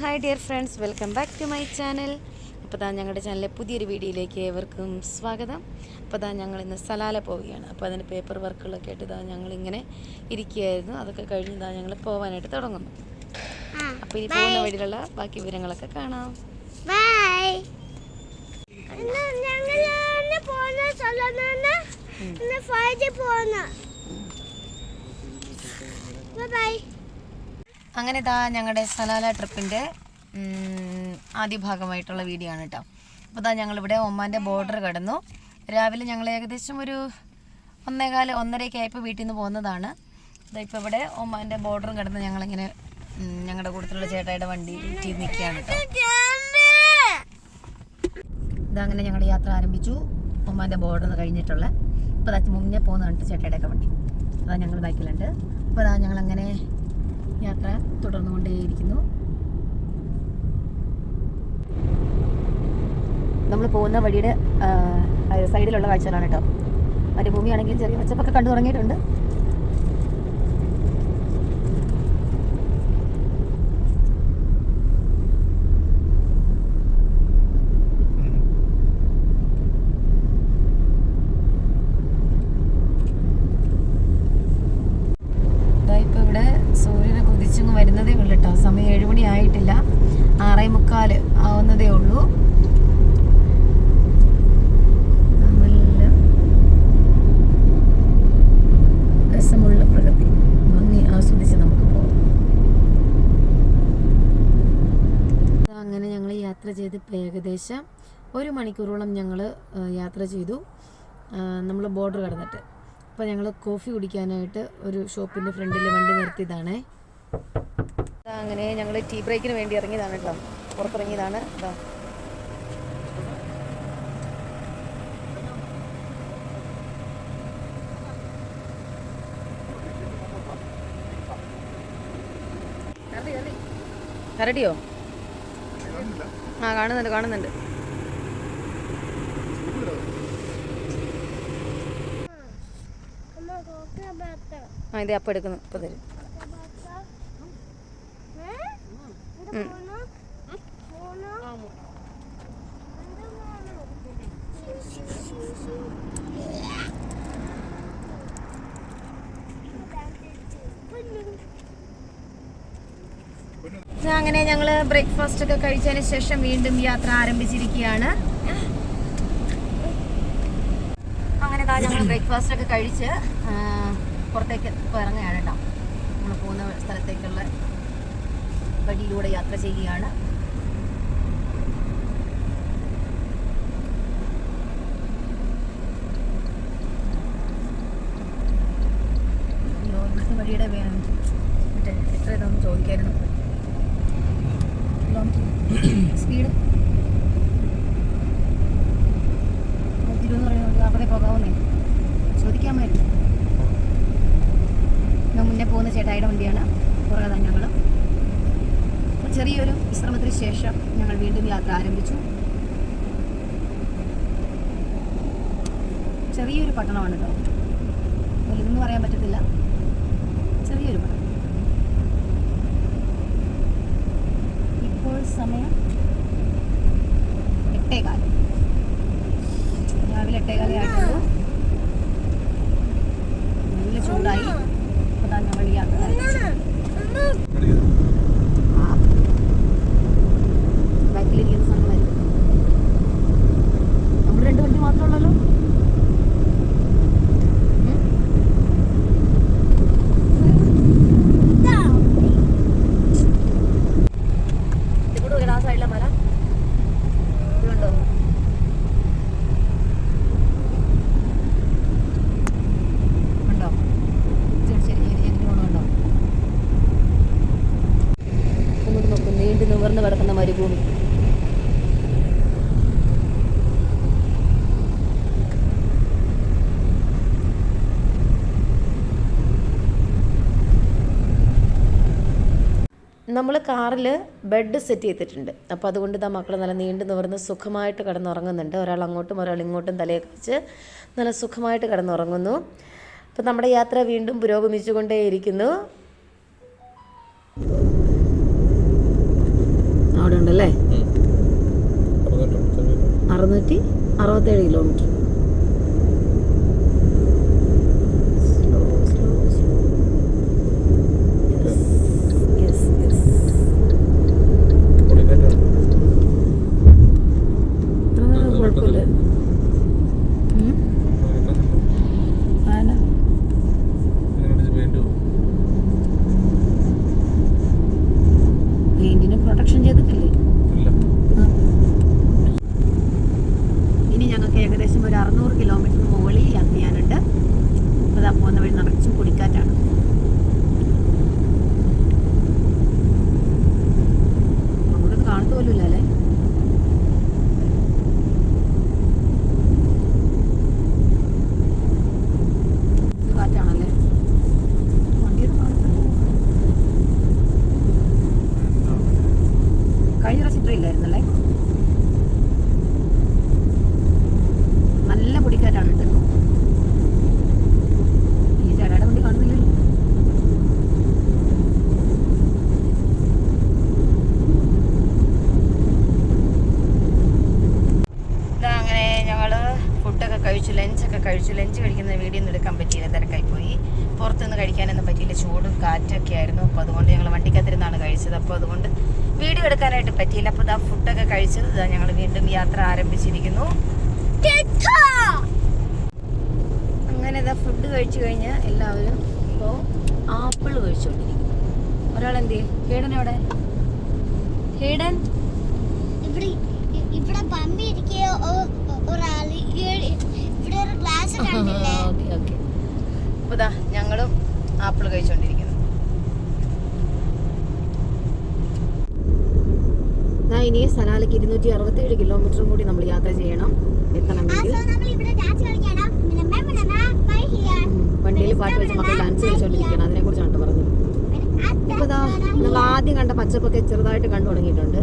Hi dear friends welcome back to my channel അപ്പോൾ ദാ ഞങ്ങളുടെ ചാനലിലെ പുതിയൊരു വീഡിയോയിലേക്ക് ഏവർക്കും സ്വാഗതം. അപ്പോൾ ദാ ഞങ്ങൾ ഇന്ന് സലാല പോവുകയാണ്. അപ്പോൾ അതിന്റെ പേപ്പർ വർക്കുകളൊക്കെ ആയിട്ട് താ ഞങ്ങളിങ്ങനെ ഇരിക്കുകയായിരുന്നു. അതൊക്കെ കഴിഞ്ഞ് ദാ ഞങ്ങൾ പോകാനായിട്ട് തുടങ്ങുന്നു. അപ്പോൾ ഇനി പോകുന്ന വഴിയിലുള്ള ബാക്കി വിവരങ്ങളൊക്കെ കാണാം. ബൈ ഞങ്ങൾ പോകുന്ന സ്ഥലമാണ് ഇന്ന് ഫൈജി പോകുന്ന ബൈ അങ്ങനെ ഇതാ ഞങ്ങളുടെ സലാല ട്രിപ്പിന്റെ ആദ്യ ഭാഗമായിട്ടുള്ള വീഡിയോ ആണ് കേട്ടോ അപ്പോൾ ഇതാ ഞങ്ങളിവിടെ ഒമാന്റെ ബോർഡർ കടന്നു. രാവിലെ ഞങ്ങൾ ഏകദേശം ഒരു ഒന്നേകാൽ ഒന്നരയൊക്കെ ആയപ്പോൾ വീട്ടിൽ നിന്ന് പോകുന്നതാണ് ഇതാ ഇപ്പോൾ ഇവിടെ ഒമാന്റെ ബോർഡറും കടന്ന് ഞങ്ങളിങ്ങനെ ഞങ്ങളുടെ കൂട്ടത്തിലുള്ള ചേട്ടായിയുടെ വണ്ടി വീട്ടിൽ നിൽക്കുകയാണ് ഇതങ്ങനെ ഞങ്ങൾ യാത്ര ആരംഭിച്ചു. ഒമാന്റെ ബോർഡർ കഴിഞ്ഞിട്ടുള്ള. ഇപ്പോൾ അതാ മുന്നേ പോകുന്ന കണ്ടിട്ട് ചേട്ടായുടെ ഒക്കെ വണ്ടി. അതാ ഞങ്ങൾ ബൈക്കിലുണ്ട്. അപ്പോൾ അതാ ഞങ്ങളങ്ങനെ യാത്ര തുടർന്നുകൊണ്ടേയിരിക്കുന്നു. നമ്മൾ പോകുന്ന വഴിയുടെ സൈഡിലുള്ള കാഴ്ചകളാണ് കേട്ടോ. മരുഭൂമിയാണെങ്കിലും ചെറിയ മെച്ചപ്പൊക്കെ കണ്ടു തുടങ്ങിയിട്ടുണ്ട് ദാ ഇപ്പൊ ഇവിടെ സൂര്യനെ കുതിച്ചങ്ങ് വരുന്നതേ ഉള്ളൂ കേട്ടോ സമയം ഏഴ് മണി ആയിട്ടില്ല ആറേ മുക്കാൽ ആവുന്നതേ ഉള്ളൂ. നമുക്ക് യാത്ര ചെയ്ത് ഏകദേശം ഒരു മണിക്കൂറോളം ഞങ്ങൾ യാത്ര ചെയ്തു. നമ്മൾ ബോർഡർ കടന്നിട്ട്. അപ്പോൾ ഞങ്ങൾ കോഫി കുടിക്കാനായിട്ട് ഒരു ഷോപ്പിന്റെ ഫ്രണ്ടിൽ വണ്ടി നിർത്തിയതാണേ. അങ്ങനെ ഞങ്ങൾ ടീ ബ്രേക്കിന് വേണ്ടി ഇറങ്ങിയതാണ് കേട്ടോ. പുറത്തിറങ്ങിയതാണ്. കേട്ടോ കരടിയോ? ആ കാണുന്നുണ്ട് കാണുന്നുണ്ട്. ആ ഇതേ അപ്പം എടുക്കുന്നു. ഇപ്പം തരും. അങ്ങനെ ഞങ്ങൾ ബ്രേക്ക്ഫാസ്റ്റ് ഒക്കെ കഴിച്ചതിന് ശേഷം വീണ്ടും യാത്ര ആരംഭിച്ചിരിക്കുകയാണ്. അങ്ങനെ ഞങ്ങൾ ബ്രേക്ക്ഫാസ്റ്റ് ഒക്കെ കഴിച്ച് പുറത്തേക്ക് ഇറങ്ങുകയാണ് കേട്ടോ. നമ്മൾ പോകുന്ന സ്ഥലത്തേക്കുള്ള വഴിയിലൂടെ യാത്ര ചെയ്യുകയാണ് അയ്യോ ഇവിടുത്തെ വഴിയുടെ വേ- മറ്റേ എത്ര ഇതാണെന്ന് ചോദിക്കായിരുന്നു സ്പീഡ് നൂറ്റിരുപത് പറയുന്നത് നാൽപ്പതേ പോകാവുന്നേ ചോദിക്കാമായിരുന്നു ഞാൻ മുന്നേ പോകുന്ന ചേട്ടായിയുടെ വണ്ടിയാണ് പുറകെ തന്നെ ഞങ്ങൾ ചെറിയൊരു വിശ്രമത്തിന് ശേഷം ഞങ്ങൾ വീണ്ടും യാത്ര ആരംഭിച്ചു. ചെറിയൊരു പട്ടണമാണ് കേട്ടോ വലുതെന്ന് പറയാൻ പറ്റത്തില്ല. ചെറിയൊരു പട്ടണം. ഇപ്പോൾ സമയം നമ്മൾ കാറിൽ ബെഡ് സെറ്റ് ചെയ്തിട്ടുണ്ട്. അപ്പോൾ അതുകൊണ്ട് ഇതാ മക്കൾ നല്ല നീണ്ടു നിവർന്ന് സുഖമായിട്ട് കിടന്നുറങ്ങുന്നുണ്ട്. ഒരാൾ അങ്ങോട്ടും ഒരാൾ ഇങ്ങോട്ടും തലയൊക്കെ വെച്ച് നല്ല സുഖമായിട്ട് കിടന്നുറങ്ങുന്നു. അപ്പോൾ നമ്മുടെ യാത്ര വീണ്ടും പുരോഗമിച്ചുകൊണ്ടേയിരിക്കുന്നു. അവിടെ ഉണ്ടല്ലേ അറുന്നൂറ്റി അറുപത്തേഴ് കിലോമീറ്റർ. പോകുന്ന വഴി നിറച്ചും യാത്ര ആരംഭിച്ചിരിക്കുന്നു. അങ്ങനെ ഇതാ ഫുഡ് കഴിച്ചു കഴിഞ്ഞ് എല്ലാവരും ഇപ്പോൾ ആപ്പിൾ കഴിച്ചുകൊണ്ടിരിക്കുന്നു ഒരാൾ എന്ത് ചെയ്യും ഹേഡൻ എവിടെ? ഹേഡൻ? ഇവിടെ ഇവിടെ പമ്പി ഒരാൾ ഇവിടെ ഒരു ഗ്ലാസ് കണ്ടില്ലേ? അപ്പോൾ ഇതാ ഞങ്ങളും ആപ്പിൾ കഴിച്ചുകൊണ്ടിരിക്കുന്നു ദാ ഇനി സലാലയ്ക്ക് ഇരുന്നൂറ്റി അറുപത്തേഴ് കിലോമീറ്ററും കൂടി നമ്മൾ യാത്ര ചെയ്യണം എത്തണമെങ്കിൽ. വണ്ടിയിൽ പാട്ട് വെച്ച് മക്കൾ ഡാൻസ് കളിച്ചുകൊണ്ടിരിക്കുകയാണ് അതിനെ കുറിച്ചാണ് പറഞ്ഞത്. ഇപ്പൊ ഇതാ നമ്മൾ ആദ്യം കണ്ട പച്ചപ്പൊക്കെ ചെറുതായിട്ട് കണ്ടു തുടങ്ങിയിട്ടുണ്ട്.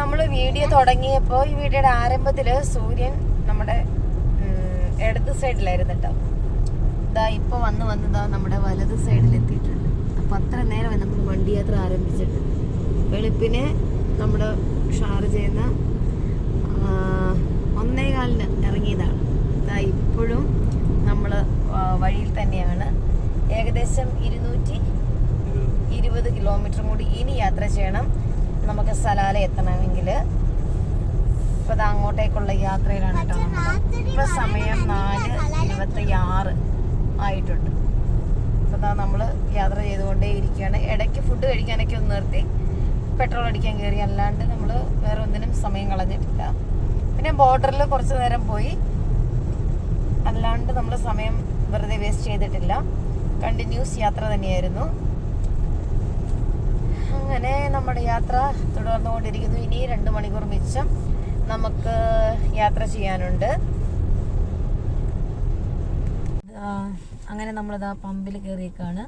നമ്മൾ വീഡിയോ തുടങ്ങിയപ്പോൾ ഈ വീഡിയോയുടെ ആരംഭത്തിൽ സൂര്യൻ നമ്മുടെ ഉം, ഇടത് സൈഡിലായിരുന്നു കേട്ടോ ഇതാ ഇപ്പോൾ വന്ന് വന്ന് ഇതാ നമ്മുടെ വലത് സൈഡിൽ എത്തിയിട്ടുണ്ട്. അപ്പൊ അത്ര നേരമായി നമ്മൾ വണ്ടി യാത്ര ആരംഭിച്ചിട്ട്. വെളുപ്പിന് നമ്മുടെ ഷാർ ചെയ്യുന്ന ഒന്നേ കാലിന് ഇറങ്ങിയതാണ്. ഇതാ ഇപ്പോഴും നമ്മൾ വഴിയിൽ തന്നെയാണ്. ഏകദേശം ഇരുന്നൂറ്റി ഇരുപത് കിലോമീറ്റർ കൂടി ഇനി യാത്ര ചെയ്യണം. നമുക്ക് സലാല എത്തണമെങ്കിൽ ഇപ്പൊ അങ്ങോട്ടേക്കുള്ള യാത്രയിലാണ് കേട്ടോ ഇപ്പൊ സമയം നാല് ഇരുപത്തി ആറ്. ആയിട്ടുണ്ട്. അപ്പം നമ്മൾ യാത്ര ചെയ്തുകൊണ്ടേ ഇരിക്കുകയാണ് ഇടയ്ക്ക് ഫുഡ് കഴിക്കാനൊക്കെ ഒന്ന് നിർത്തി. പെട്രോൾ അടിക്കാൻ കയറി അല്ലാണ്ട് നമ്മൾ വേറെ ഒന്നിനും സമയം കളഞ്ഞിട്ടില്ല. പിന്നെ ബോർഡറിൽ കുറച്ച് നേരം പോയി. അല്ലാണ്ട് നമ്മൾ സമയം വെറുതെ വേസ്റ്റ് ചെയ്തിട്ടില്ല. കണ്ടിന്യൂസ് യാത്ര തന്നെയായിരുന്നു. അങ്ങനെ നമ്മുടെ യാത്ര തുടർന്നുകൊണ്ടിരിക്കുന്നു. ഇനി രണ്ട് മണിക്കൂർ മിച്ചം നമുക്ക് യാത്ര ചെയ്യാനുണ്ട് ആ, അങ്ങനെ നമ്മളിതാ പമ്പിൽ കയറിയേക്കാണ്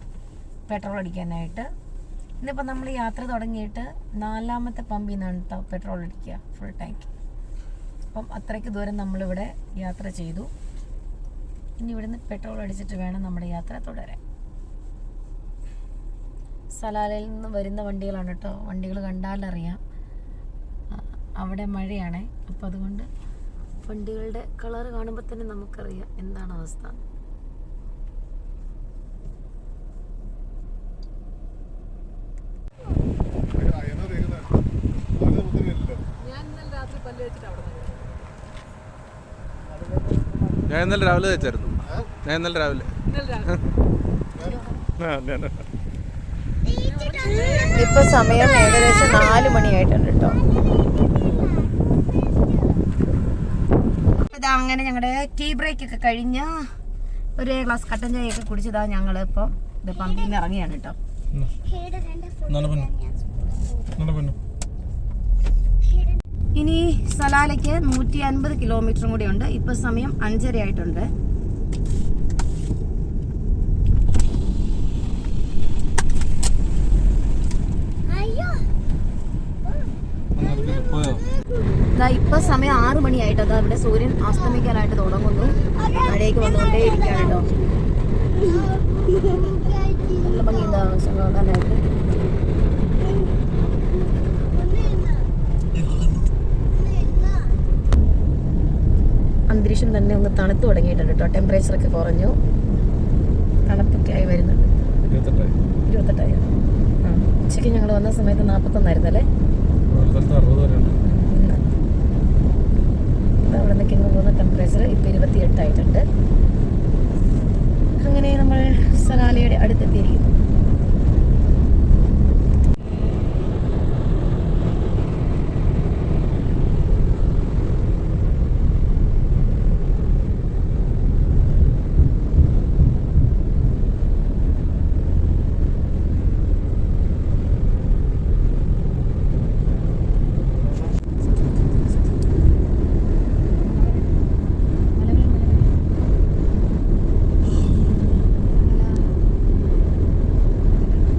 പെട്രോൾ അടിക്കാനായിട്ട്. ഇന്നിപ്പോൾ നമ്മൾ യാത്ര തുടങ്ങിയിട്ട് നാലാമത്തെ പമ്പിൽ നിന്നാണ് പെട്രോൾ അടിക്കുക ഫുൾ ടാങ്ക് അപ്പം അത്രയ്ക്ക് ദൂരം നമ്മളിവിടെ യാത്ര ചെയ്തു. ഇനി ഇവിടുന്ന് പെട്രോൾ അടിച്ചിട്ട് വേണം നമ്മുടെ യാത്ര തുടരാൻ. സലാലയിൽ നിന്ന് വരുന്ന വണ്ടികളാണ് കേട്ടോ വണ്ടികൾ കണ്ടാലറിയാം. അവിടെ മഴയാണേ. അപ്പോൾ അതുകൊണ്ട് വണ്ടികളുടെ കളർ കാണുമ്പോൾ തന്നെ നമുക്കറിയാം എന്താണ് അവസ്ഥ. ഞാൻ ഇന്നലെ രാവിലെ തയ്ച്ചായിരുന്നു ഞാൻ ഇന്നലെ രാവിലെ. ഇപ്പൊ സമയം ഏകദേശം നാല് മണിയായിട്ടുണ്ട് കേട്ടോ. ഇതാ അങ്ങനെ ഞങ്ങളുടെ ടീ ബ്രേക്ക് ഒക്കെ കഴിഞ്ഞ് ഒരു ഗ്ലാസ് കട്ടൻ ചായ ഒക്കെ കുടിച്ചതാ ഞങ്ങൾ ഇപ്പം ഇത് പമ്പിൽ നിന്ന് ഇറങ്ങിയാണ് കേട്ടോ ഹേഡ് രണ്ട് നല്ല പെണ്ണ്. നല്ല പെണ്ണ്. ഇനി സലാലയ്ക്ക് നൂറ്റി അൻപത് കിലോമീറ്ററും കൂടി ഉണ്ട്. ഇപ്പൊ സമയം അഞ്ചര ആയിട്ടുണ്ട്. ഇപ്പൊ സമയം ആറു മണിയായിട്ട് അതാ അവിടെ സൂര്യൻ അസ്തമിക്കാനായിട്ട് തുടങ്ങുന്നു. മഴയ്ക്ക് വന്നുകൊണ്ടേ ഇരിക്കുകയാണ് കേട്ടോ നല്ല എന്താ കാണാനായിട്ട്. തണുത്ത് തുടങ്ങിയിട്ടുണ്ട് കേട്ടോ. ടെമ്പറേച്ചർ ഒക്കെ കുറഞ്ഞു. തണുപ്പൊക്കെ ആയി വരുന്നുണ്ട്. ഇരുപത്തെട്ടായി. ആ ഉച്ചയ്ക്ക് ഞങ്ങൾ വന്ന സമയത്ത് നാൽപ്പത്തൊന്നായിരുന്നല്ലേ അവിടെ നിൽക്കുന്ന പോകുന്ന ടെമ്പറേച്ചർ ഇപ്പോൾ ഇരുപത്തിയെട്ടായിട്ടുണ്ട്. അങ്ങനെ നമ്മൾ സലാലയുടെ അടുത്തെത്തിയിരിക്കുന്നു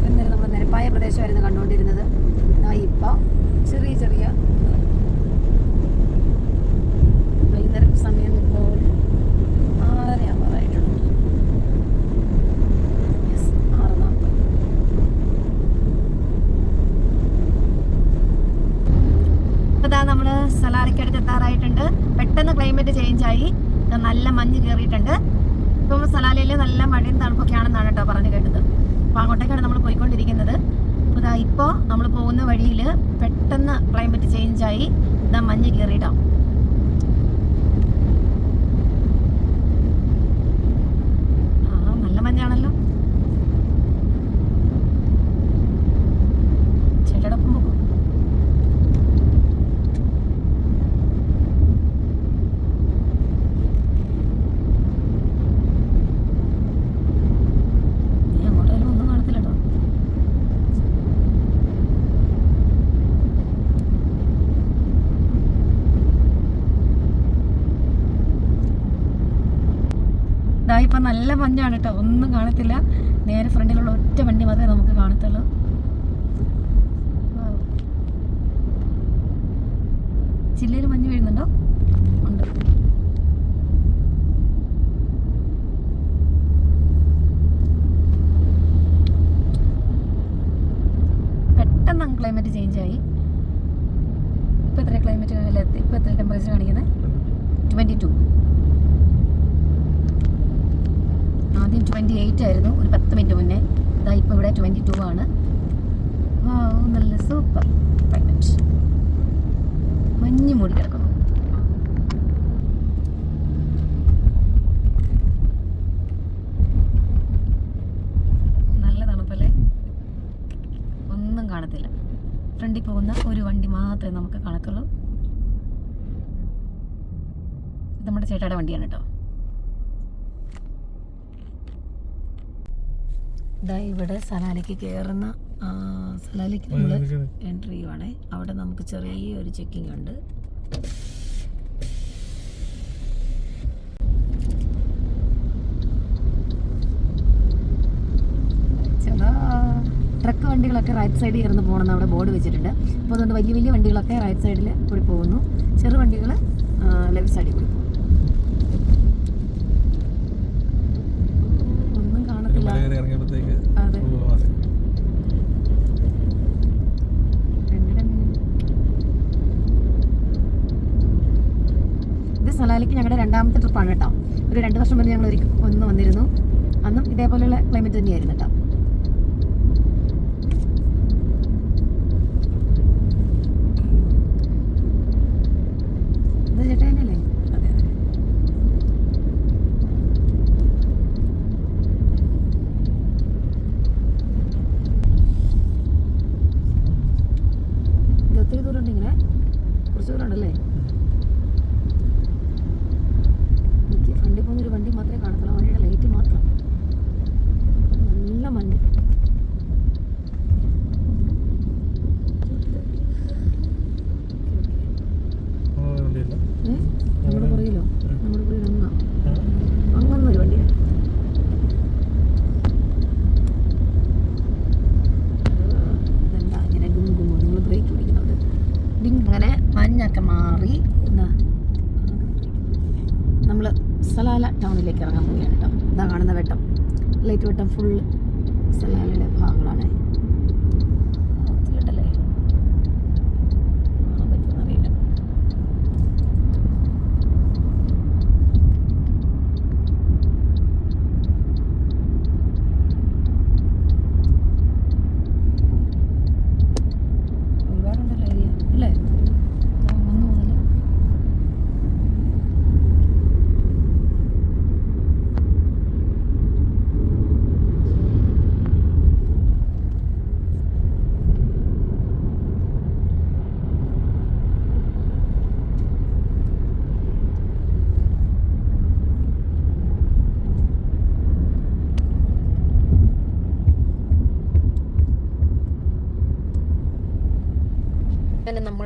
ഇന്നലെ നമ്മൾ നിരപ്പായ പ്രദേശമായിരുന്നു കണ്ടുകൊണ്ടിരുന്നത് ദാ ഇപ്പം ചെറിയ ചെറിയ വൈകുന്നേരം സമയം ഇപ്പോൾ ആറര ആവാറായിട്ടുണ്ട് യെസ് ആറ് നാൽപ്പത് ഇതാ നമ്മൾ സലാലയ്ക്കടുത്ത് എത്താറായിട്ടുണ്ട് പെട്ടെന്ന് ക്ലൈമറ്റ് ചേഞ്ച് ആയി. ദാ നല്ല മഞ്ഞ് കയറിയിട്ടുണ്ട് ഇപ്പം സലാലയിൽ നല്ല മഴയും തണുപ്പൊക്കെ ആണെന്നാണ് കേട്ടോ പറഞ്ഞു കേട്ടത്. അപ്പോൾ അങ്ങോട്ടേക്കാണ് നമ്മൾ പോയിക്കൊണ്ടിരിക്കുന്നത്. അപ്പോൾ ഇതാ ഇപ്പോൾ നമ്മൾ പോകുന്ന വഴിയിൽ പെട്ടെന്ന് ക്ലൈമറ്റ് ചേഞ്ച് ആയി. ഇതാ മഞ്ഞ് കയറിയിട്ടോ ആ നല്ല മഞ്ഞാണല്ലോ ചേട്ടയുടെ ഒപ്പം പോകും നീ അങ്ങോട്ടേലും ഒന്നും കാണത്തില്ല കേട്ടോ ഇതാ ഇപ്പം നല്ല മഞ്ഞാണ് കേട്ടോ ഒന്നും കാണത്തില്ല. നേരെ ഫ്രണ്ടിലുള്ള ഒറ്റ വണ്ടി മാത്രമേ നമുക്ക് കാണത്തുള്ളൂ. ജില്ലയിൽ മഞ്ഞ് വീഴുന്നുണ്ടോ? ഉണ്ട്. പെട്ടെന്ന് ക്ലൈമറ്റ് ചേഞ്ച് ആയി. ഇപ്പം എത്ര ക്ലൈമറ്റ്? എത്തി ഇപ്പം എത്ര ടെമ്പറേച്ചർ കാണിക്കുന്നത് ട്വന്റി ടു ആദ്യം ട്വന്റി എയ്റ്റ് ആയിരുന്നു. ഒരു പത്ത് മിനിറ്റ് മുന്നേ. ഇതാ ഇപ്പോൾ ഇവിടെ ട്വന്റി ടു ആണ് നല്ല സൂപ്പർ ക്ലൈമറ്റ് മഞ്ഞ് മൂടി കിടക്കുന്നു. നല്ല തണുപ്പല്ലേ ഒന്നും കാണത്തില്ല. ഫ്രണ്ടിൽ പോകുന്ന ഒരു വണ്ടി മാത്രമേ നമുക്ക് കാണത്തുള്ളൂ. നമ്മുടെ ചേട്ടയുടെ വണ്ടിയാണ് കേട്ടോ. ഇതാ ഇവിടെ സലാലയ്ക്ക് കയറുന്ന സലാലിക്ക് നമ്മൾ എൻട്രി ചെയ്യുവാണേ അവിടെ നമുക്ക് ചെറിയൊരു ചെക്കിംഗ് ഉണ്ട്. ട്രക്ക് വണ്ടികളൊക്കെ റൈറ്റ് സൈഡിൽ ഇരുന്ന് പോകണമെന്ന് അവിടെ ബോർഡ് വെച്ചിട്ടുണ്ട്. അപ്പോൾ അതുകൊണ്ട് വലിയ വലിയ വണ്ടികളൊക്കെ റൈറ്റ് സൈഡിൽ കൂടി പോകുന്നു. ചെറു വണ്ടികൾ ലെഫ്റ്റ് സൈഡിൽ കൂടി പോകും ഒന്നും കാണത്തില്ല മല കയറി ഇറങ്ങിയപ്പോഴത്തേക്ക് അതെ full മാറി. രണ്ടിടം. ഇത് സലാലിക്ക് ഞങ്ങളുടെ രണ്ടാമത്തെ ട്രിപ്പാണ് കേട്ടോ. ഒരു രണ്ട് വർഷം മുന്നേ ഞങ്ങൾ ഒരു ഒന്ന് വന്നിരുന്നു. അന്നും ഇതേപോലെയുള്ള ക്ലൈമറ്റ് തന്നെയായിരുന്നു കേട്ടോ ഇത് ചേട്ടാ തന്നെയല്ലേ അതെ അതെ ഇത് ഒത്തിരി ദൂരം ഉണ്ട് ഇങ്ങനെ കുറച്ച് ദൂരം ഉണ്ടല്ലേ എനിക്ക് ഫ്രണ്ടിൽ പോകുന്ന ഒരു വണ്ടി മാത്രമേ കാണത്തുള്ളൂ ആ വണ്ടിയുടെ ലൈറ്റ് മാത്രം നല്ല മഞ്ഞ് ആ, വണ്ടിയില്ല. ഏ നമ്മുടെ പുറകിലോ നമ്മുടെ പുറകിൽ അങ്ങ അങ്ങന്നൊരു വണ്ടിയാണ് ഇതെന്താ ഇങ്ങനെ ഗും ഗുമോ നിങ്ങൾ ബ്രേക്ക് പിടിക്കുന്നുണ്ട് ഡിങ് അങ്ങനെ മഞ്ഞൊക്കെ മാറി എന്താ നമ്മൾ സലാല ടൗണിലേക്ക് ഇറങ്ങാൻ പോവുകയാണ് കേട്ടോ. ഇതാ കാണുന്ന വെട്ടം. ലൈറ്റ് വെട്ടം ഫുൾ സലാലയുടെ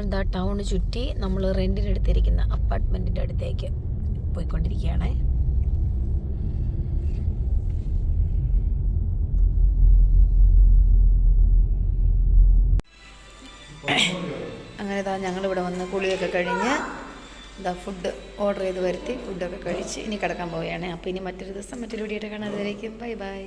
ഇതാ ടൗൺ ചുറ്റി നമ്മൾ റെന്റിനെടുത്തിരിക്കുന്ന അപ്പാർട്ട്മെന്റിന്റെ അടുത്തേക്ക് പോയിക്കൊണ്ടിരിക്കുകയാണ്. അങ്ങനെ ഇതാ ഞങ്ങളിവിടെ വന്ന് കുളിയൊക്കെ കഴിഞ്ഞ് ഇതാ ഫുഡ് ഓർഡർ ചെയ്ത് വരുത്തി ഫുഡൊക്കെ കഴിച്ച് ഇനി കിടക്കാൻ പോവുകയാണ്. അപ്പോൾ ഇനി മറ്റൊരു ദിവസം മറ്റൊരു വീഡിയോ കാണാതെ ബൈ ബൈ